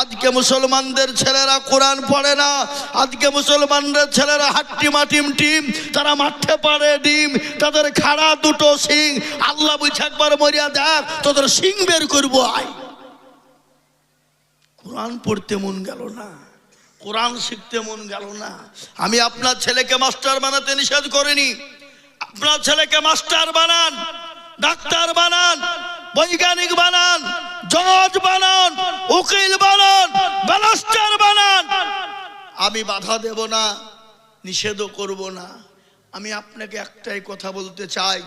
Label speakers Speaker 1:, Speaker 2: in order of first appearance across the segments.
Speaker 1: আজকে মুসলমানদের ছেলেরা কোরআন পড়ে না। আজকে মুসলমানদের ছেলেরা হাট্টি মাটিম টিম, তারা মাঠে পারে ডিম, তাদের খাড়া দুটো সিং আল্লাহ বুঝে একবার মরিয়া দেখ, তোদের সিং বের করব, আয়। কোরআন পড়তে মন গেল না, কোরআন শিখতে মন গেল না। আমি আপনার ছেলেকে মাস্টার বানাতে নিষেধ করিনি। আপনার ছেলেকে মাস্টার বানান, ডাক্তার বানান, বৈজ্ঞানিক বানান জজ বানান, উকিল বানান, ব্যারিস্টার বানান। আমি বাধা দেব না, নিষেধও করব না। আমি আপনাকে একটাই কথা বলতে চাই,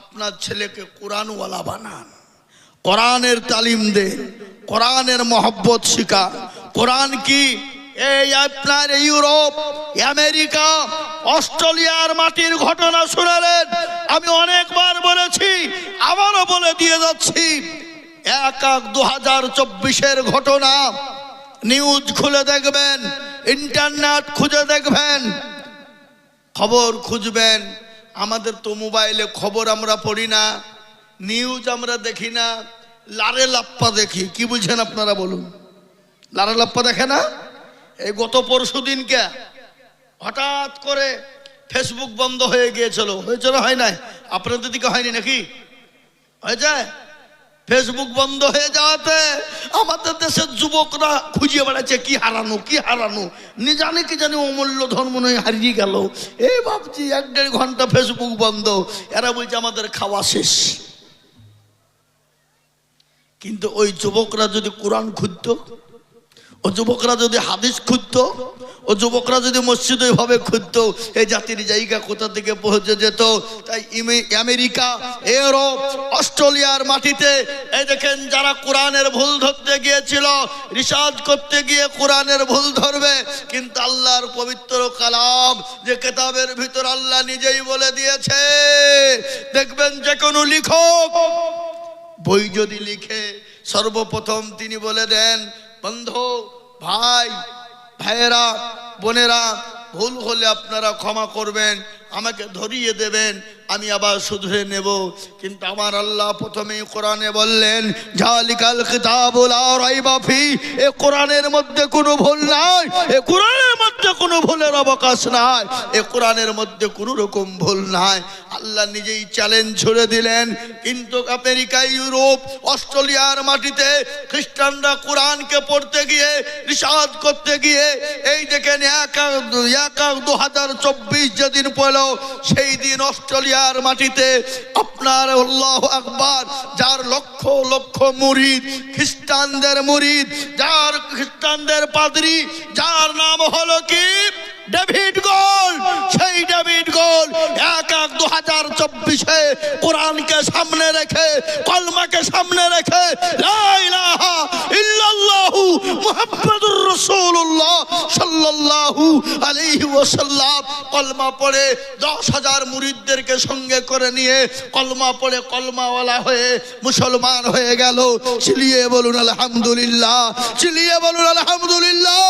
Speaker 1: আপনার ছেলেকে কোরআনওয়ালা বানান। কোরআনের তালিম দে কোরআনের মহব্বত শিখা কোরআন কি? এই আপনার ইউরোপ, আমেরিকা, অস্ট্রেলিয়ার মাটির ঘটনা শুনালেন। আমি অনেকবার বলেছি, আবারও বলে দিয়ে যাচ্ছি। এক এক দু হাজার চব্বিশের ঘটনা নিউজ খুলে দেখবেন, ইন্টারনেট খুঁজে দেখবেন, খবর খুঁজবেন। আমাদের তো মোবাইলে খবর আমরা পড়ি না, নিউজ আমরা দেখি না, লারে লাপ্পা দেখি। কি বুঝছেন আপনারা বলুন? লারে লাপ্পা দেখে না? এই গত পরশু দিনকে হঠাৎ করে ফেসবুক বন্ধ হয়ে গিয়েছিল। হয়েছিল হয় নাই? আপনাদের দিকে হয়নি নাকি? হয়েছে? ফেসবুক বন্ধ হয়ে যাওয়াতে আমাদের দেশের যুবকরা খুঁজে বেড়াচ্ছে, কি হারানো কি হারানো? নি জানে কি জানি অমূল্য ধর্ম হয় হারিয়ে গেল। এই ভাবছি, এক দেড় ঘণ্টা ফেসবুক বন্ধ। এরা বলছে, আমাদের খাওয়া শেষ। কিন্তু ওই যুবকরা যদি কোরআন খুঁজতো, ও যুবকরা যদি হাদিস খুঁজতো, ও যুবকরা যদি মসজিদ ভাবে খুঁজতো, এই জাতির জায়গা কোথা থেকে পৌঁছে যেত? তাই আমেরিকা ইউরোপ অস্ট্রেলিয়ার মাটিতে। এই দেখেন যারা কোরআনের ভুল ধরতে গিয়েছিল, রিসার্চ করতে গিয়ে কোরআনের ভুল ধরবে, কিন্তু আল্লাহর পবিত্র কালাম যে কেতাবের ভিতর আল্লাহ নিজেই বলে দিয়েছে। দেখবেন যে কোনো লিখক বই যদি লিখে, সর্বপ্রথম তিনি বলে দেন, বন্ধু, ভাই, ভাইয়েরা, বোনেরা, ভুল হলে আপনারা ক্ষমা করবেন আমাকে ধরিয়ে দেবেন, আমি আবার শুধরে নেব। কিন্তু আমার আল্লাহ প্রথমেই কোরআনে বললেন, জালিকাল কিতাবুল রাইবাফি এ কোরআনের মধ্যে কোনো ভুল নাই, এ কোরআনের মধ্যে কোনো ভুলের অবকাশ নাই, এ কোরআনের মধ্যে কোনো রকম ভুল নাই। আল্লাহ নিজেই চ্যালেঞ্জ ছুড়ে দিলেন, কিন্তু আমেরিকা, ইউরোপ, অস্ট্রেলিয়ার মাটিতে খ্রিস্টানরা কোরআনকে পড়তে গিয়ে, রিসার্চ করতে গিয়ে, এই দেখেন এক এক দু- হাজার চব্বিশ যেদিন সেই দিন অস্ট্রেলিয়ার মাটিতে আপনার আল্লাহ আকবার, যার লক্ষ লক্ষ মুরিদ, খ্রিস্টানদের মুরিদ, যার খ্রিস্টানদের পাদরি, যার নাম হলো কি? ডেভিড গোল, সেই ডেভিড গোল এক এক দু হাজার চব্বিশে কোরআনকে সামনে রেখে, কলমাকে সামনে রেখে ইল্লাল্লাহু সাল্লাল্লাহু কলমা পড়ে দশ হাজার মুরিদদেরকে সঙ্গে করে নিয়ে কলমা পড়ে কলমাওয়ালা হয়ে মুসলমান হয়ে গেল। চিলিয়ে বলুন, আলহামদুলিল্লাহ। চিলিয়ে বলুন, আলহামদুলিল্লাহ।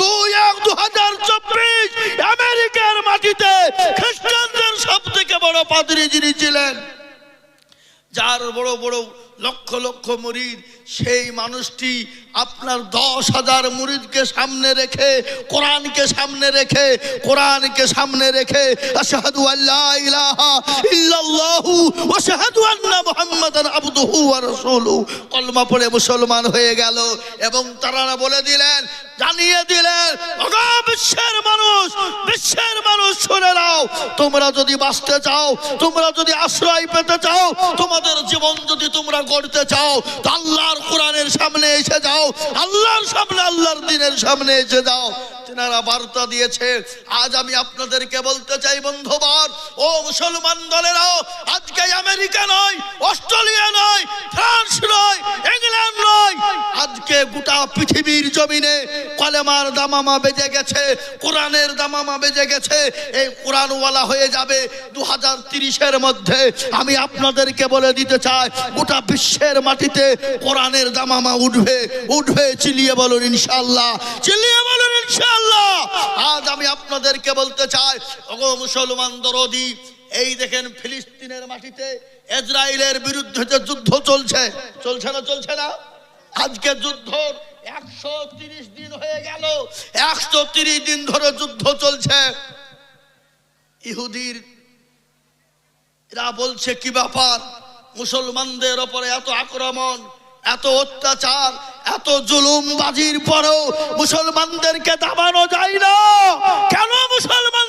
Speaker 1: দুই এক দু হাজার চব্বিশ আমেরিকার মাটিতে খ্রিস্টানদের সব থেকে বড় পাদ্রী যিনি ছিলেন যার বড় বড় লক্ষ লক্ষ মুরিদ, সেই মানুষটি আপনার দশ হাজার মুরিদকে সামনে রেখে, কোরআনকে সামনে রেখে, কোরআনকে সামনে রেখে কলমা পড়ে মুসলমান হয়ে গেল এবং তারা বলে দিলেন, জানিয়ে দিলেন বিশ্বের মানুষ বিশ্বের মানুষ, শুনে নাও, তোমরা যদি বাঁচতে চাও, তোমরা যদি আশ্রয় পেতে চাও, তোমাদের জীবন যদি তোমরা গড়তে চাও আল্লাহর কোরআনের সামনে এসে যাও। আল্লাহর সামনে আল্লাহর দিনের সামনে এসে যাও। তেনারা বার্তা দিয়েছে। আজ আমি আপনাদেরকে বলতে চাই বন্ধুবার ও মুসলমান দলেরাও আজকে আমেরিকা নয়, অস্ট্রেলিয়া নয়, ফ্রান্স নয়, ইংল্যান্ড নয়। আজকে গোটা পৃথিবীর জমিনে কলেমার দামামা বেজে গেছে, কোরআনের দামামা বেজে গেছে। এই কোরআনওয়ালা হয়ে যাবে দু হাজার তিরিশের মধ্যে। আমি আপনাদেরকে বলে দিতে চাই, গোটা বিশ্বের মাটিতে কোরআনের দামামা উঠবে উঠবে, চিলিয়ে বলুন ইনশাল্লাহ চিলিয়ে বলুন ইনশাল্লাহ আপনাদেরকে বলতে চাই, ওগো মুসলমান দরদি, এই দেখেন ফিলিস্তিনের মাটিতে ইসরায়েলের বিরুদ্ধে যে যুদ্ধ চলছে চলছে না চলছে না? আজকে যুদ্ধ একশো তিরিশ দিন হয়ে গেল, একশো তিরিশ দিন ধরে যুদ্ধ চলছে। ইহুদির এরা বলছে, কি ব্যাপার? মুসলমানদের ওপরে এত আক্রমণ এত অত্যাচার এত জুলুমবাজির পরেও মুসলমানদেরকে দাবানো যায় না। কেন মুসলমানদেরকে দাবানো যায় না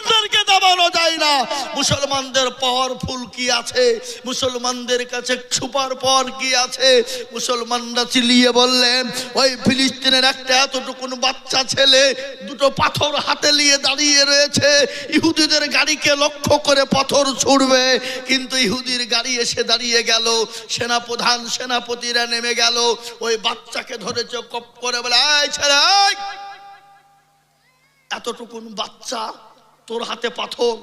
Speaker 1: মুসলমানদের পাওয়ারফুল কি আছে? মুসলমানদের কাছে সুপার পর কি আছে? মুসলমানরা চিলিয়ে বললেন, ওই ফিলিস্তিনের একটা এতটুকুন বাচ্চা ছেলে দুটো পাথর হাতে নিয়ে দাঁড়িয়ে রয়েছে। ইহুদিদের গাড়িকে লক্ষ্য করে পাথর ছুড়বে, কিন্তু ইহুদির গাড়ি এসে দাঁড়িয়ে গেল। সেনাপ্রধান সেনাপতিরা নেমে গেল। ওই বাচ্চাকে ধরেছে কপ করে বলে আয় ছেলে, এই!" এতটুকুন বাচ্চা তোর হাতে পাথর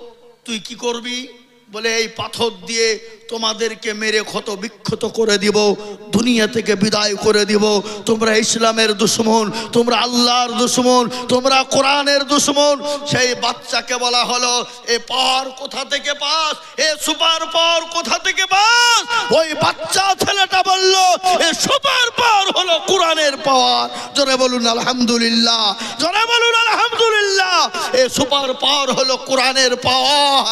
Speaker 1: তুই কি করবি? বলে, এই পাথর দিয়ে তোমাদেরকে মেরে ক্ষত বিক্ষত করে দিব, দুনিয়া থেকে বিদায় করে দিব। তোমরা ইসলামের দুশ্মন, তোমরা আল্লাহর দুশ্মন, তোমরা কোরআনের দুশ্মন। সেই বাচ্চাকে বলা হলো, এ পাওয়ার কোথা থেকে পাস? এ সুপার পাওয়ার কোথা থেকে পাস? ওই বাচ্চা ছেলেটা বলল, এ সুপার পাওয়ার হলো কোরআনের পাওয়ার। জোরে বলুন, আলহামদুলিল্লাহ। জোরে বলুন, আলহামদুলিল্লাহ। এ সুপার পাওয়ার হলো কোরআনের পাওয়ার।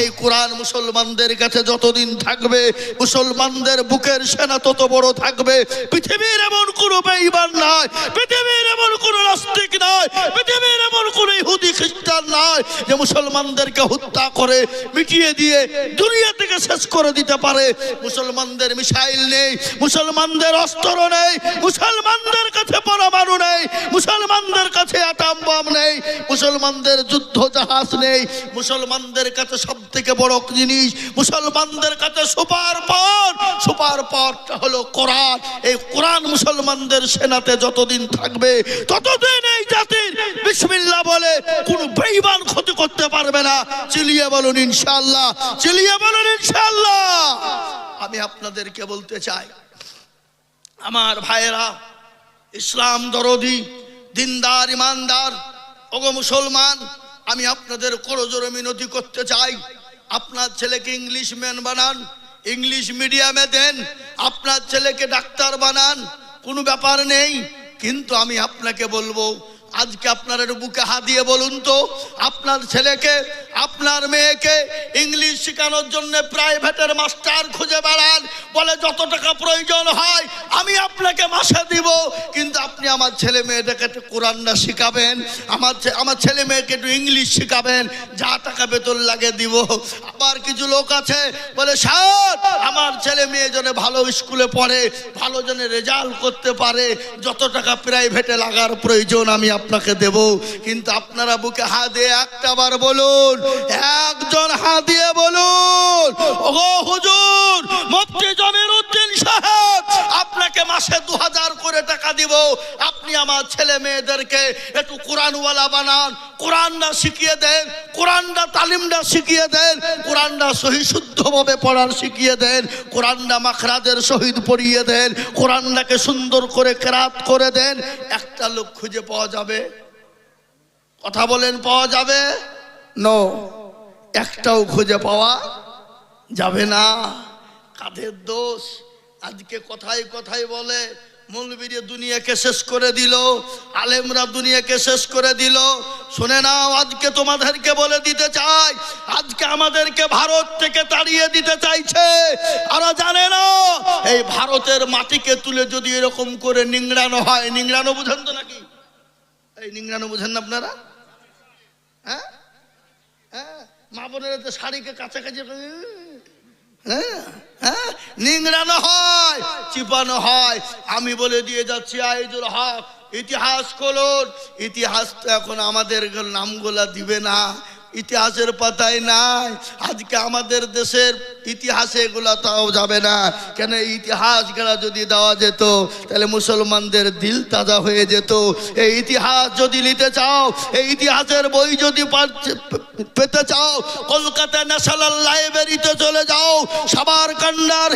Speaker 1: এই কোরআন মুসলমানদের কাছে যতদিন থাকবে, মুসলমানদের বুকের সেনা তত বড় থাকবে। পৃথিবীর এমন কোনো বেঈমান নাই, পৃথিবীর এমন কোনো নাস্তিক নাই, পৃথিবীর এমন কোনো ইহুদি খ্রিস্টান নাই যে মুসলমানদেরকে হত্যা করে, মিটিয়ে দিয়ে দুনিয়া থেকে শেষ করে দিতে পারে। মুসলমানদের মিসাইল নেই, মুসলমানদের অস্ত্র নেই, মুসলমানদের কাছে পরমাণু নেই, মুসলমানদের কাছে অ্যাটাম বম নেই, মুসলমানদের যুদ্ধ জাহাজ নেই, মুসলমানদের কাছে সব থেকে বড় জিনিস, মুসলমানদের কাছে সুপার পাওয়ার। সুপার পাওয়ারটা হলো কোরআন। এই কোরআন মুসলমানদের সেনাতে যতদিন থাকবে, ততদিন এই জাতির বিসমিল্লাহ বলে কোনো বেঈমান ক্ষতি করতে পারবে না। চিলিয়ে বলুন, ইনশাআল্লাহ। চিলিয়ে বলুন, ইনশাআল্লাহ। আমি আপনাদেরকে বলতে চাই, আমার ভাইয়েরা, ইসলাম দরদি, দিনদার, ইমানদার, ওগো মুসলমান আমি আপনাদের করজোরে মিনতি করতে চাই। আপনার ছেলেকে ইংলিশ ম্যান বানান, ইংলিশ মিডিয়ামে দেন, আপনার ছেলেকে ডাক্তার বানান, কোনো ব্যাপার নেই। কিন্তু আমি আপনাকে বলব, আজকে আপনার বুকে হাত দিয়ে বলুন তো, আপনার ছেলেকে, আপনার মেয়েকে ইংলিশ শেখানোর জন্য প্রাইভেটের মাস্টার খুঁজে বেড়ান। বলে যত টাকা প্রয়োজন হয় আমি আপনাকে মাসে দিব, কিন্তু আপনি আমার ছেলে মেয়েটাকে একটু কোরআনটা শেখাবেন, আমার আমার ছেলে মেয়েকে একটু ইংলিশ শেখাবেন, যা টাকা বেতন লাগে দিব। আবার কিছু লোক আছে, বলে, স্যার, আমার ছেলে মেয়ে যেন ভালো স্কুলে পড়ে, ভালো জনে রেজাল্ট করতে পারে, যত টাকা প্রাইভেটে লাগার প্রয়োজন আমি আপনাকে দেব। কিন্তু আপনারা বুকে হাত দিয়ে একটা বার বলুন, একজন হাত দিয়ে বলুন ও হুজুর, মুফতি মাসে দু হাজার করে টাকা দিব। আপনি আমার ছেলে মেয়েদেরকে একটু কোরআনওয়ালা বানান। কোরআনটা শিখিয়ে দেন, কোরআনটা তালিমটা শিখিয়ে দেন, কোরআনটা সহি শুদ্ধভাবে পড়ার শিখিয়ে দেন, কোরআনটা মাখরাদের শহীদ পড়িয়ে দেন, কোরআনটাকে সুন্দর করে কেরাত করে দেন। একটা লোক খুঁজে পাওয়া যাবে? কথা বলেন, পাওয়া যাবে? নো। একটাও খুঁজে পাওয়া যাবে না। কাদের দোষ? আজকে কথায় কথায় বলে দুনিয়াকে শেষ করে আলেমরা দুনিয়াকে শেষ করে নাও, আজকে তোমাদেরকে বলে দিতে চাই, আজকে আমাদেরকে ভারত থেকে তাড়িয়ে দিতে চাইছে। জানে না, এই ভারতের মাটিকে তুলে যদি এরকম করে নিংড়ানো হয়, নিংড়ানো বুঝেন তো নাকি? এই নিংড়ানো বুঝেন না আপনারা? হ্যাঁ? হ্যাঁ? মা বোনেরা তো শাড়িকে কাছাকাছি হ্যাঁ হ্যাঁ নিংড়ানো হয়, চিপানো হয়। আমি বলে দিয়ে যাচ্ছি, আইজুল হক, ইতিহাস খোলন। ইতিহাস তো এখন আমাদের নামগুলা দিবে না। ইতিহাসের পাতায় নাই। আজকে আমাদের দেশের ইতিহাসে এগুলা তাও যাবে না। কেন ইতিহাসগুলা যদি দেওয়া যেত, তাহলে মুসলমানদের দিল তাজা হয়ে যেত। এই ইতিহাস যদি নিতে চাও, এই ইতিহাসের বই যদি পেতে চাও, কলকাতা ন্যাশনাল লাইব্রেরিতে চলে যাও সাবার কান্ডার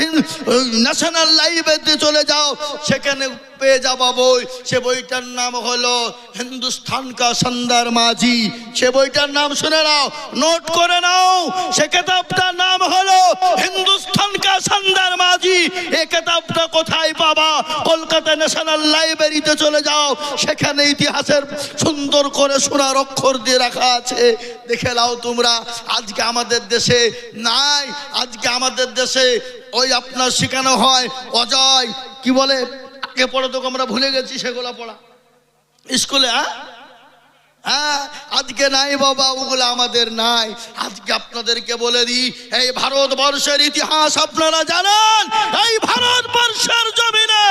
Speaker 1: ন্যাশনাল লাইব্রেরিতে চলে যাও, সেখানে পেয়ে যাবা বই। সে বইটার নাম হলো হিন্দুস্তান কা সন্দার মাঝি। সে বইটার নাম শুনে নাও, নোট করে নাও। সে কেতাবটার নাম হলো হিন্দুস্তান কা সন্দার মাঝি। এই কেতাবটা কোথায় পাবা? কলকাতা ন্যাশনাল লাইব্রেরিতে চলে যাও। সেখানে ইতিহাসের সুন্দর করে সোনার অক্ষর দিয়ে রাখা আছে। দেখে নাও তোমরা, আজকে আমাদের দেশে নাই। আজকে আমাদের দেশে ওই আপনার শেখানো হয় অজয়। কি বলে? আগে পড়ে তো আমরা ভুলে গেছি সেগুলো পড়া। স্কুলে হ্যাঁ? হ্যাঁ? আজকে নাই বাবা, ওগুলো আমাদের নাই। আজকে আপনাদেরকে বলে দিই, এই ভারতবর্ষের ইতিহাস আপনারা জানেন? এই ভারতবর্ষের জমিনে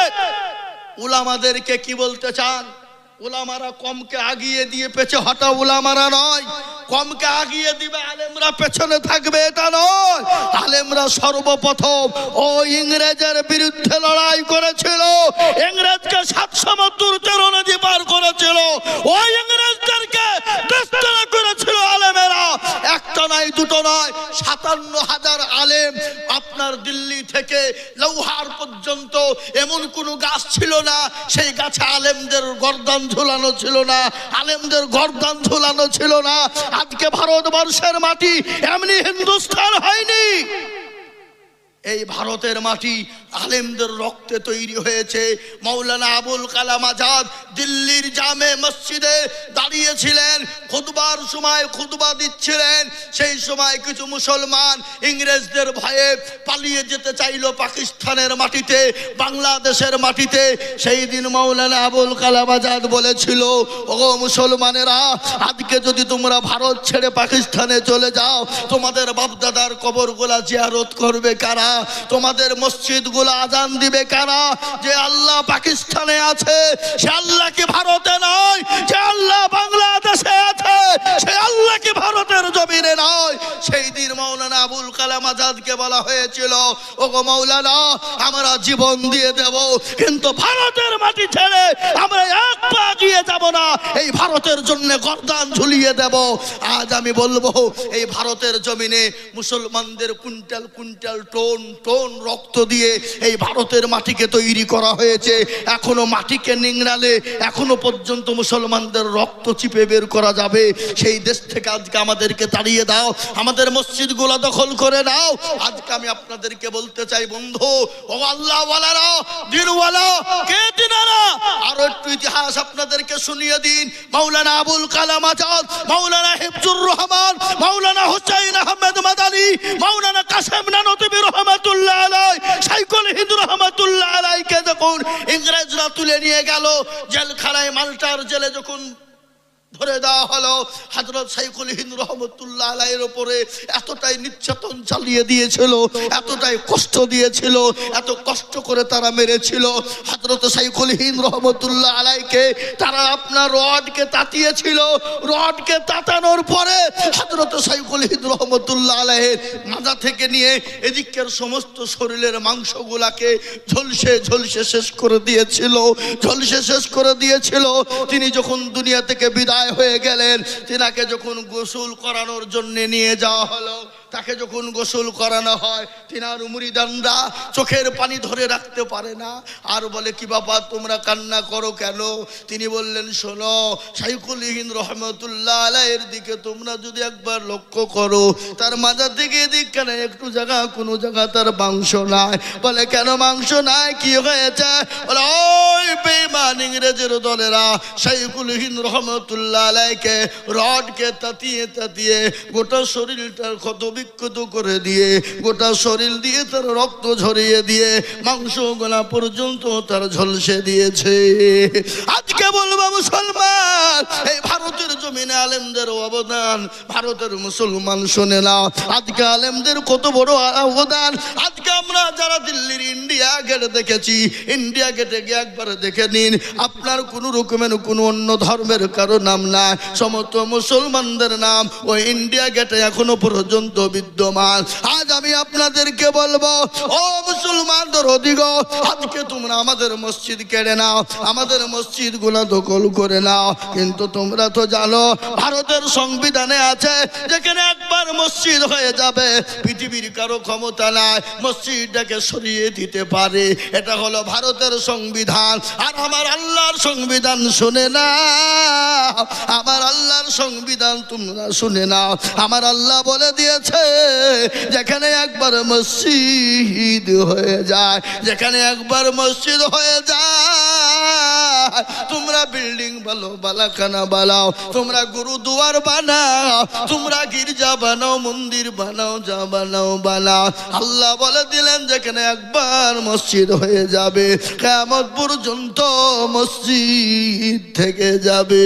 Speaker 1: উলামাদেরকে কি বলতে চান? উলামারা কমকে আগিয়ে দিয়ে পেছে হটা উলামারা নয়। কমকে আগিয়ে দিবে, আলেমরা পেছনে থাকবে, এটা নয়। আলেমরা সর্বপ্রথম ও ইংরেজের বিরুদ্ধে লড়াই করেছিল। ইংরেজকে সাত সমুদ্র তেরো নদী পার করেছিল। ও ইংরেজদেরকে করেছিল নয় দুটো নয়, সাতান্ন হাজার আলেম আপনার দিল্লি থেকে লৌহার পর্যন্ত এমন কোনো গাছ ছিল না, সেই গাছে আলেমদের গর্দান ঝুলানো ছিল না, আলেমদের গর্দান ঝুলানো ছিল না। আজকে ভারতবর্ষের মাটি এমনি হিন্দুস্থান হয়নি। এই ভারতের মাটি আলেমদের রক্তে তৈরি হয়েছে। মৌলানা আবুল কালাম আজাদ দিল্লির জামে মসজিদে দাঁড়িয়েছিলেন খুদবার সময় খুদবা দিচ্ছিলেন। সেই সময় কিছু মুসলমান ইংরেজদের ভয়ে পালিয়ে যেতে চাইলো পাকিস্তানের মাটিতে, বাংলাদেশের মাটিতে। সেই দিন মৌলানা আবুল কালাম আজাদ বলেছিল ও মুসলমানেরা, আজকে যদি তোমরা ভারত ছেড়ে পাকিস্তানে চলে যাও, তোমাদের বাপদাদার কবরগুলা জিয়ারত করবে কারা? তোমাদের মসজিদগুলো আজান দিবে কারা? যে আল্লাহ পাকিস্তানে আছে, সে আল্লাহ কি ভারতে নয়? যে আল্লাহ বাংলাদেশে আছে, সে আল্লাহ কি ভারতের জমিনে নয়? সেই দিন মৌলানা আবুল কালাম আজাদকে বলা হয়েছিল ও গো মৌলানা, আমরা জীবন দিয়ে দেব, কিন্তু ভারতের মাটি ছেড়ে আমরা এক পা গিয়ে যাব না এই ভারতের জন্য গর্দান ঝুলিয়ে দেব। আজ আমি বলব, এই ভারতের জমিনে মুসলমানদের কুইন্টাল কুইন্টাল টোন টোন রক্ত দিয়ে এই ভারতের মাটিকে তৈরি করা হয়েছে। এখনও মাটিকে নিংড়ালে এখনও পর্যন্ত মুসলমানদের রক্ত চিপে বের করা যাবে। সেই দেশ থেকে আজকে আমাদেরকে তাড়িয়ে দাও, আমাদের মসজিদগুলো দখল করে নাও। আজকে আমি আপনাদেরকে বলতে চাই, বন্ধু, ও আল্লাহ দিনওয়ালা, কে দিনারা আরও একটু ইতিহাস আপনাদেরকে শুনিয়ে দিন। মাওলানা আবুল কালাম আজাদ, মাওলানা হিফজুর রহমান, মাওলানা হুসাইন আহমেদ মাদানি, মাওলানা কাসেম নানতবি রহমাতুল্লাহ আলাই সাইকুল হিন্দ রহমাতুল্লাহ আলাইকে যখন ইংরেজরা তুলে নিয়ে গেল, জেলখানায় মাল্টার জেলে যখন ধরে দেওয়া হলো। হাজরত সাইকুল হিন্দ রহমতুল্লাহ আলাইয়ের ওপরে এতটাই নির্যাতন চালিয়ে দিয়েছিল, এতটাই কষ্ট দিয়েছিল, এত কষ্ট করে তারা মেরেছিল। হাজরত সাইকুল হিন্দ রহমতুল্লাহ আলাইকে তারা আপনার রডকে তাতিয়েছিল। রডকে তাতানোর পরে হাজরত সাইকুল হিন্দ রহমতুল্লাহ আলাইয়ের মাথা থেকে নিয়ে এদিকের সমস্ত শরীরের মাংসগুলাকে ঝলসে ঝলসে শেষ করে দিয়েছিল, ঝলসে শেষ করে দিয়েছিল। তিনি যখন দুনিয়া থেকে বিদায় হয়ে গেলেন। তিনাকে যখন গোসল করানোর জন্য নিয়ে যাওয়া হলো তাকে যখন গোসল করানো হয় তিনার মুরিদানরা চোখের পানি ধরে রাখতে পারে না। আর বলে, কি বাবা, তোমরা কান্না করো কেন? তিনি বললেন, শোনো সাইকুল হিন রহমতুল্লাহ আলাইয়ের দিকে তোমরা যদি একবার লক্ষ্য করো, তার মাজার দিকে এদিক কেন, একটু জায়গা, কোনো জায়গা তার মাংস নাই। বলে, কেন মাংস নাই? কি হয়েছে? বলে, ওই বেমান ইংরেজের দলেরা সাইকুল হিন রহমতুল্লাহ আলাইকে রডকে তাতিয়ে তাতিয়ে গোটা শরীরটার ক্ষত বিক্ষত করে দিয়ে, গোটা শরীর দিয়ে তার রক্ত ঝরিয়ে দিয়ে, মাংস গোলা পর্যন্ত তার ঝলসে দিয়েছে। আজকে বলব মুসলমান, এই ভারতের জমিনে আলেমদের অবদান, ভারতের মুসলমান শোনে না। আজকে আলেমদের কত বড় অবদান। আজকে আমরা যারা দিল্লির ইন্ডিয়া গেট দেখেছি, ইন্ডিয়া গেটে গিয়ে একবার দেখে নিন, আপনার কোনো রকমের, কোনো অন্য ধর্মের কারও নাম না সমস্ত মুসলমানদের নাম ওই ইন্ডিয়া গেটে এখনও পর্যন্ত বিদ্যমান। আজ আমি আপনাদেরকে বলব, ও মুসলমানদের অধিক আজকে তোমরা আমাদের মসজিদ কেড়ে নাও, আমাদের মসজিদগুলা দখল করে নাও। কিন্তু তোমরা তো জানো, ভারতের সংবিধানে আছে, যেখানে একবার মসজিদ হয়ে যাবে, পৃথিবীর কারও ক্ষমতা নাই, মসজিদটাকে সরিয়ে দিতে পারে। এটা হলো ভারতের সংবিধান। আর আমার আল্লাহর সংবিধান শুনে না আমার আল্লাহর সংবিধান তোমরা শুনে নাও। আমার আল্লাহ বলে দিয়েছে যেখানে একবার মসজিদ হয়ে যায়, যেখানে একবার মসজিদ হয়ে যায়, তোমরা বিল্ডিং বলো বালাখানা বানাও, তোমরা গুরুদুয়ার বানাও, তোমরা গির্জা বানাও, মন্দির বানাও, যা বানাও বানাও। আল্লাহ বলে দিলেন, যেখানে একবার মসজিদ হয়ে যাবে কেমন পর্যন্ত মসজিদ থেকে যাবে।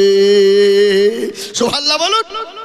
Speaker 1: সোহাল্লাহ বলুন।